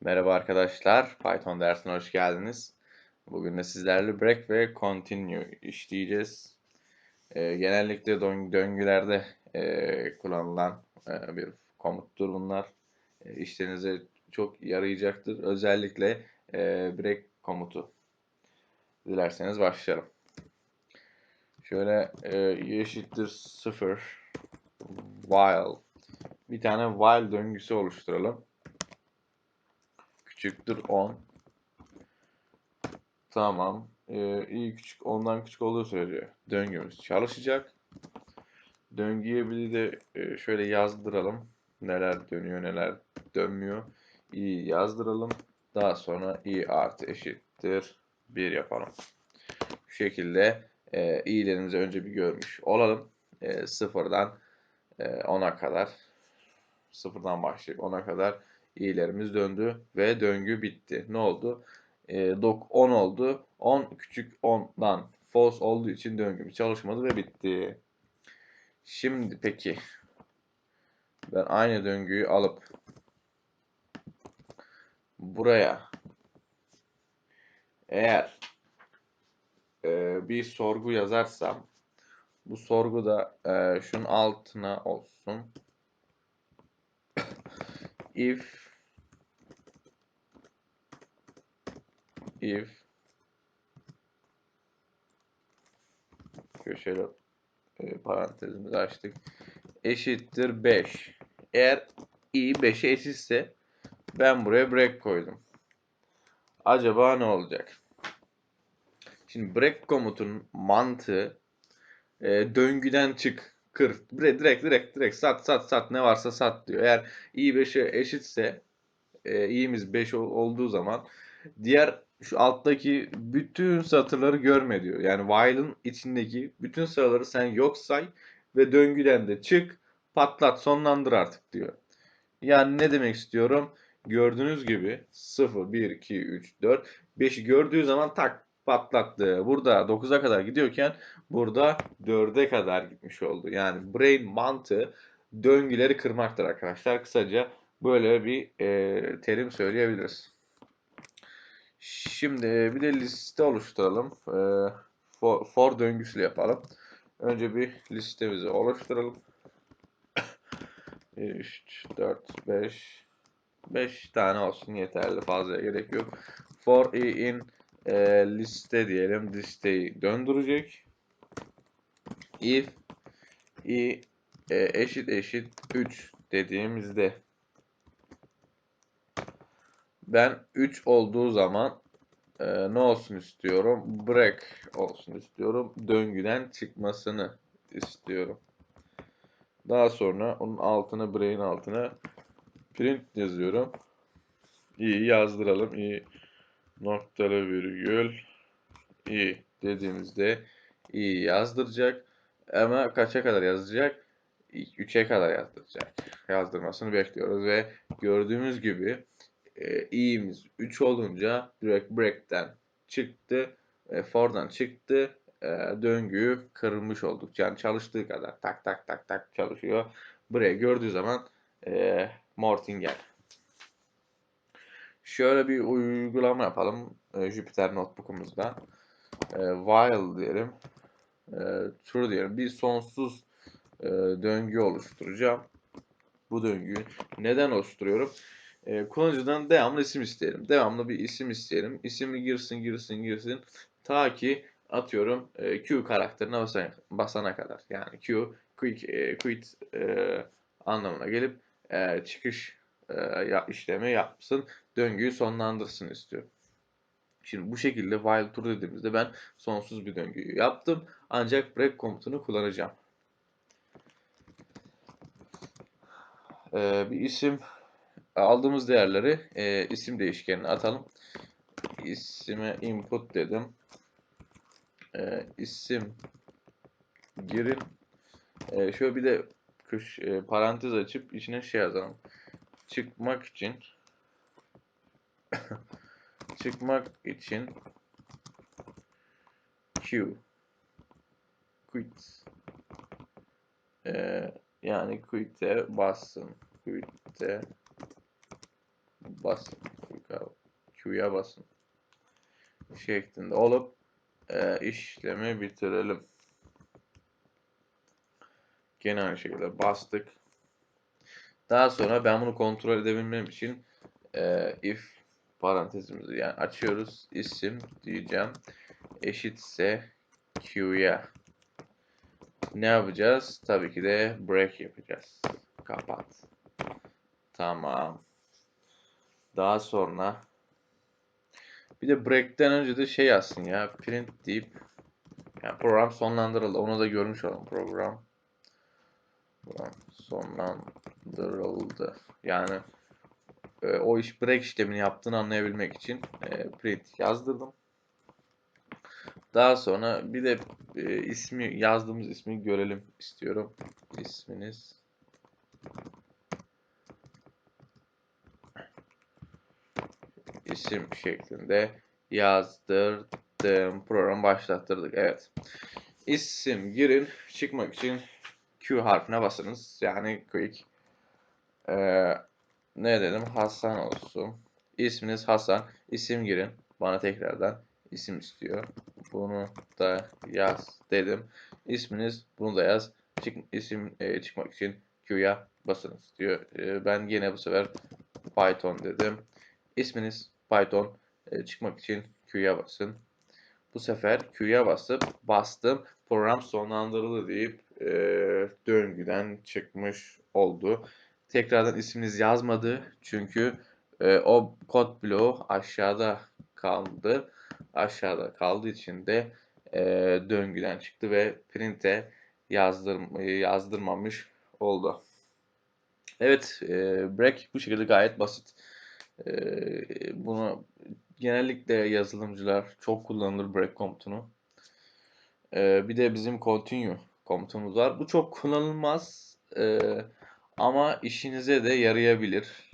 Merhaba arkadaşlar, Python dersine hoş geldiniz. Bugün de sizlerle break ve continue işleyeceğiz. Ee, genellikle dön- döngülerde e, kullanılan e, bir komuttur bunlar. E, işlerinize çok yarayacaktır. Özellikle e, break komutu. Dilerseniz başlayalım. Şöyle e, eşittir 0 while bir tane while döngüsü oluşturalım küçüktür 10. Tamam. Ee, i küçük 10'dan küçük olduğu sürece döngümüz çalışacak. Döngüye bir de e, şöyle yazdıralım. Neler dönüyor neler dönmüyor. i yazdıralım. Daha sonra i artı eşittir 1 yapalım. Bu şekilde e, i'lerimizi önce bir görmüş olalım. E, sıfırdan e, 10'a kadar sıfırdan başlayıp 10'a kadar i'lerimiz döndü ve döngü bitti. Ne oldu? E, dok 10 oldu. 10 küçük 10'dan false olduğu için döngümüz çalışmadı ve bitti. Şimdi peki ben aynı döngüyü alıp buraya eğer e, bir sorgu yazarsam bu sorgu da e, şunun altına olsun. if if köşeli e, parantezimizi açtık. Eşittir 5. Eğer i 5'e eşitse ben buraya break koydum. Acaba ne olacak? Şimdi break komutunun mantığı e, döngüden çık, kır. Direkt direkt direkt direkt sat sat sat ne varsa sat diyor. Eğer i 5'e eşitse e, i'miz 5 olduğu zaman diğer şu alttaki bütün satırları görme diyor. Yani while'ın içindeki bütün sıraları sen yok say ve döngüden de çık, patlat, sonlandır artık diyor. Yani ne demek istiyorum? Gördüğünüz gibi 0, 1, 2, 3, 4, 5'i gördüğü zaman tak patlattı. Burada 9'a kadar gidiyorken burada 4'e kadar gitmiş oldu. Yani brain mantığı döngüleri kırmaktır arkadaşlar. Kısaca böyle bir e, terim söyleyebiliriz. Şimdi bir de liste oluşturalım. E, for, for döngüsüyle yapalım. Önce bir listemizi oluşturalım. 3, 4, 5 5 tane olsun yeterli fazla gerek yok. For i in e, liste diyelim. Listeyi döndürecek. If i e, eşit eşit 3 dediğimizde ben 3 olduğu zaman e, ne olsun istiyorum? Break olsun istiyorum. Döngüden çıkmasını istiyorum. Daha sonra onun altına break'in altına print yazıyorum. İyi yazdıralım. İyi noktalı virgül i dediğimizde i yazdıracak. Ama kaça kadar yazacak? 3'e kadar yazdıracak. Yazdırmasını bekliyoruz ve gördüğümüz gibi e, i'miz 3 olunca direkt break'ten çıktı. E, for'dan çıktı. E, döngüyü kırılmış olduk. Yani çalıştığı kadar tak tak tak tak çalışıyor. Buraya gördüğü zaman e, Mortinger. Şöyle bir uygulama yapalım. E, Jupyter Notebook'umuzda. E, while diyelim. E, true diyelim. Bir sonsuz e, döngü oluşturacağım. Bu döngüyü neden oluşturuyorum? E, kullanıcıdan devamlı isim isteyelim. Devamlı bir isim isteyelim. İsimi girsin girsin girsin. Ta ki atıyorum e, Q karakterine basana, basana kadar. Yani Q quick, e, quit e, anlamına gelip e, çıkış e, işlemi yapsın. Döngüyü sonlandırsın istiyorum. Şimdi bu şekilde while true dediğimizde ben sonsuz bir döngüyü yaptım. Ancak break komutunu kullanacağım. Ee, bir isim aldığımız değerleri e, isim değişkenine atalım. İsime input dedim. E, isim girin. E, şöyle bir de köş, e, parantez açıp içine şey yazalım. Çıkmak için çıkmak için Q quit ee, yani quit'e bassın quit'e basın. Q'ya basın. Şeklinde olup e, işlemi bitirelim. Gene aynı şekilde bastık. Daha sonra ben bunu kontrol edebilmem için e, if parantezimizi yani açıyoruz. isim diyeceğim. Eşitse Q'ya. Ne yapacağız? Tabii ki de break yapacağız. Kapat. Tamam. Daha sonra bir de break'ten önce de şey yazsın ya print deyip yani program sonlandırıldı. Onu da görmüş olalım program. Program sonlandırıldı. Yani e, o iş break işlemini yaptığını anlayabilmek için e, print yazdırdım. Daha sonra bir de e, ismi yazdığımız ismi görelim istiyorum. İsminiz isim şeklinde yazdırdım. Program başlattırdık. Evet. İsim girin. Çıkmak için Q harfine basınız. Yani quick. Ee, ne dedim? Hasan olsun. İsminiz Hasan. İsim girin. Bana tekrardan isim istiyor. Bunu da yaz dedim. İsminiz bunu da yaz. Çık, isim e, çıkmak için Q'ya basınız diyor. E, ben yine bu sefer Python dedim. İsminiz Python e, çıkmak için Q'ya basın. Bu sefer Q'ya basıp bastım. Program sonlandırıldı deyip e, döngüden çıkmış oldu. Tekrardan isminiz yazmadı. Çünkü e, o kod bloğu aşağıda kaldı. Aşağıda kaldığı için de e, döngüden çıktı ve print'e yazdır, yazdırmamış oldu. Evet, e, break bu şekilde gayet basit. E, bunu genellikle yazılımcılar çok kullanılır break komutunu. E, bir de bizim continue komutumuz var. Bu çok kullanılmaz e, ama işinize de yarayabilir.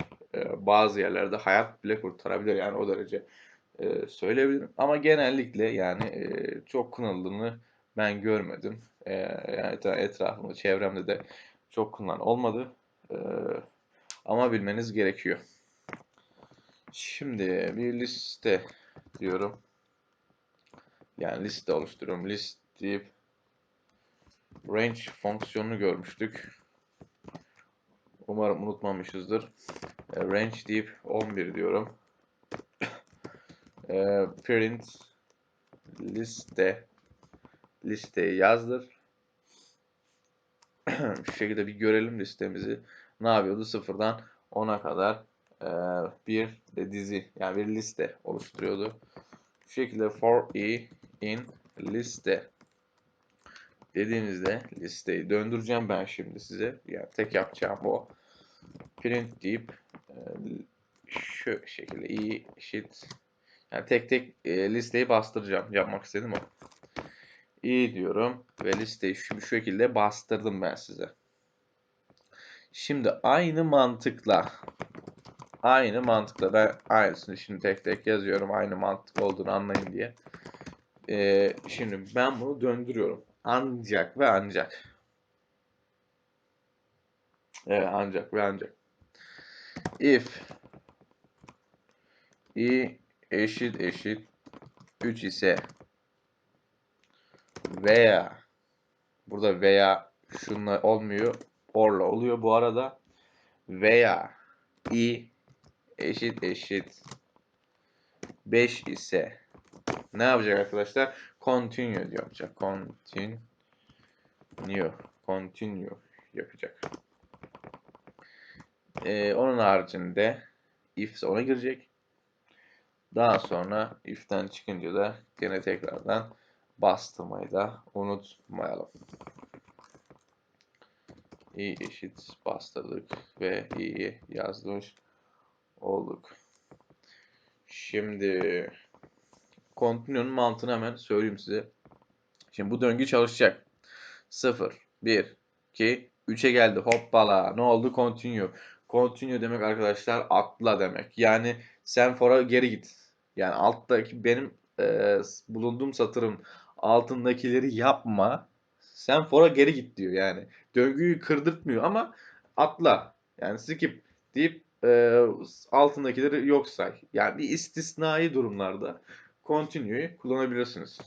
Bazı yerlerde hayat bile kurtarabilir yani o derece söyleyebilirim. Ama genellikle yani çok kullanıldığını ben görmedim. Yani etrafımda, çevremde de çok kullanılan olmadı. Ama bilmeniz gerekiyor. Şimdi bir liste diyorum. Yani liste oluşturuyorum. List deyip range fonksiyonunu görmüştük. Umarım unutmamışızdır. E, range deyip 11 diyorum. E, print liste listeyi yazdır. Şu şekilde bir görelim listemizi. Ne yapıyordu? Sıfırdan 10'a kadar bir de dizi yani bir liste oluşturuyordu. Şu şekilde for i in liste dediğinizde listeyi döndüreceğim ben şimdi size. Yani tek yapacağım o. Print deyip e, şu şekilde i eşit yani tek tek e, listeyi bastıracağım. Yapmak istedim o. i diyorum ve listeyi şu, şu şekilde bastırdım ben size. Şimdi aynı mantıkla aynı mantıkla ben aynısını şimdi tek tek yazıyorum aynı mantık olduğunu anlayın diye. Ee, şimdi ben bunu döndürüyorum. Ancak ve ancak. Evet ancak ve ancak. If i eşit eşit 3 ise veya burada veya şunla olmuyor orla oluyor bu arada veya i eşit eşit 5 ise ne yapacak arkadaşlar? Continue yapacak. Continue. Continue yapacak. Ee, onun haricinde if ona girecek. Daha sonra if'ten çıkınca da gene tekrardan bastırmayı da unutmayalım. i eşit bastırdık ve i'yi yazmış olduk. Şimdi continue'nun mantığını hemen söyleyeyim size. Şimdi bu döngü çalışacak. 0, 1, 2, 3'e geldi. Hoppala. Ne oldu? Continue. Continue demek arkadaşlar atla demek. Yani sen fora geri git. Yani alttaki benim e, bulunduğum satırın altındakileri yapma. Sen fora geri git diyor yani. Döngüyü kırdırtmıyor ama atla. Yani skip deyip e, altındakileri yok say. Yani bir istisnai durumlarda continue'yu kullanabilirsiniz.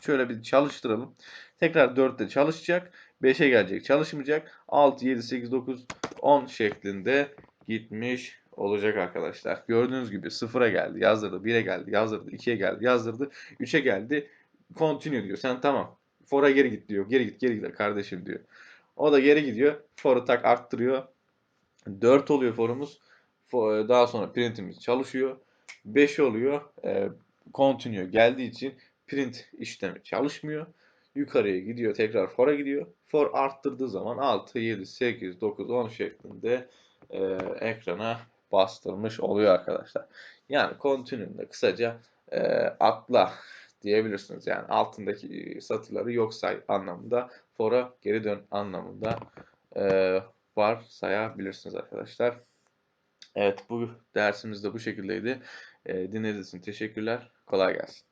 Şöyle bir çalıştıralım. Tekrar 4'te çalışacak. 5'e gelecek çalışmayacak. 6, 7, 8, 9, 10 şeklinde gitmiş olacak arkadaşlar. Gördüğünüz gibi 0'a geldi yazdırdı. 1'e geldi yazdırdı. 2'ye geldi yazdırdı. 3'e geldi. Continue diyor. Sen tamam. For'a geri git diyor. Geri git geri git kardeşim diyor. O da geri gidiyor. For'u tak arttırıyor. 4 oluyor forumuz. Fo- Daha sonra printimiz çalışıyor. 5 oluyor. E, continue geldiği için print işlemi çalışmıyor. Yukarıya gidiyor. Tekrar for'a gidiyor. For arttırdığı zaman 6, 7, 8, 9, 10 şeklinde e, ekrana bastırmış oluyor arkadaşlar. Yani continue'nin de kısaca e, atla diyebilirsiniz. Yani altındaki satırları yok say anlamında, for'a geri dön anlamında e, var sayabilirsiniz arkadaşlar. Evet bu dersimiz de bu şekildeydi. E, dinlediğiniz için teşekkürler. Kolay gelsin.